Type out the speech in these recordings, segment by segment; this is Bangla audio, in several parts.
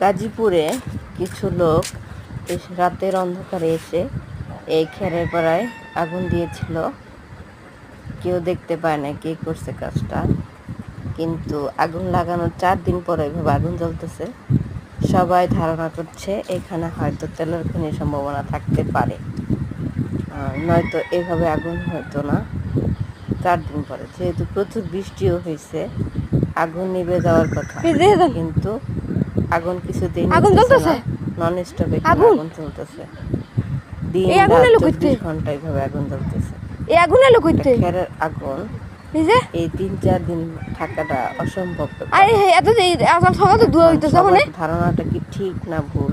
গাজীপুরে কিছু লোক রাতের অন্ধকারে এসে এই খেরের পাড়ায় আগুন দিয়েছিল। কেউ দেখতে পায় না কে করছে কাজটা কিন্তু আগুন লাগানোর চার দিন পরে এভাবে আগুন জ্বলতেছে। সবাই ধারণা করছে এখানে হয়তো তেলের খনির সম্ভাবনা থাকতে পারে। নয়তো এভাবে আগুন হতো না। চার দিন পরে যেহেতু প্রচুর বৃষ্টিও হয়েছে আগুন নিভে যাওয়ার কথা। কিন্তু আগুন কিছুতেই আগুন জ্বলতেছে? নন স্টপ আগুন? চলতেছে। দিন এই আগুন এলো ঘণ্টা এইভাবে আগুন জ্বলতেছে। এই আগুন এলো কইতে খেরের আগুন। এই যে? এই তিন চার দিন থাকাটা অসম্ভব। আরে এত যে আজ সকাল তো ধোয়া হইতেছে মানে ধারণাটা কি ঠিক না ভুল?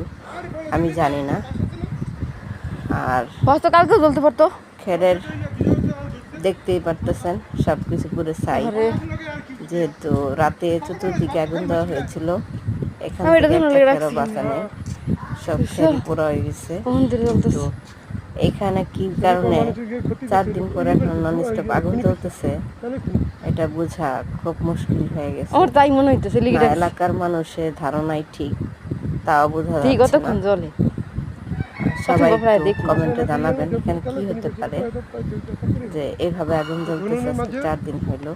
আমি জানি না। আর হয়তো কালকে জ্বলতে পারতো। খেরের দেখতেই পারতেছেন সব কিছু পুরো সাই। যেহেতু রাতে চতুর্দিকে আগুন দেওয়া হয়েছিল এখান থেকে সব পুরো হয়ে গেছে। কি কারণে চার দিন পরে এখন নন স্টপ আগুন জ্বলতেছে এটা বোঝা খুব মুশকিল হয়ে গেছে। আমার তাই মনে হইতেছে লিখে এলাকার মানুষের ধারণাই ঠিক তাও বোঝা ঠিক কতক্ষণ না। জ্বলে। সবাই। কমেন্টে জানাবেন এখানে কি হতে পারে যে এভাবে আগুন জ্বলতেছে চার দিন হইল।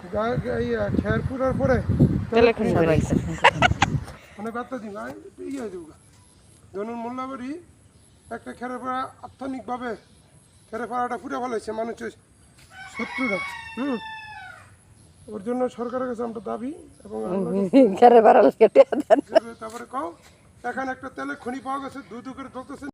সবাই মানে বার্তা দিন ইয়ে হয়ে যাব ধরুন মোল্লাবাড়ি একটা খেরেপাড়া আর্থনিকভাবে খেরে পাড়াটা ফুটে ফেলেছে মানুষের শত্রুরা হুম? ওর জন্য সরকারের কাছে আমরা দাবি এবং তারপরে কও এখানে একটা তেলের খনি পাওয়া গেছে দু দু করে চলতেছে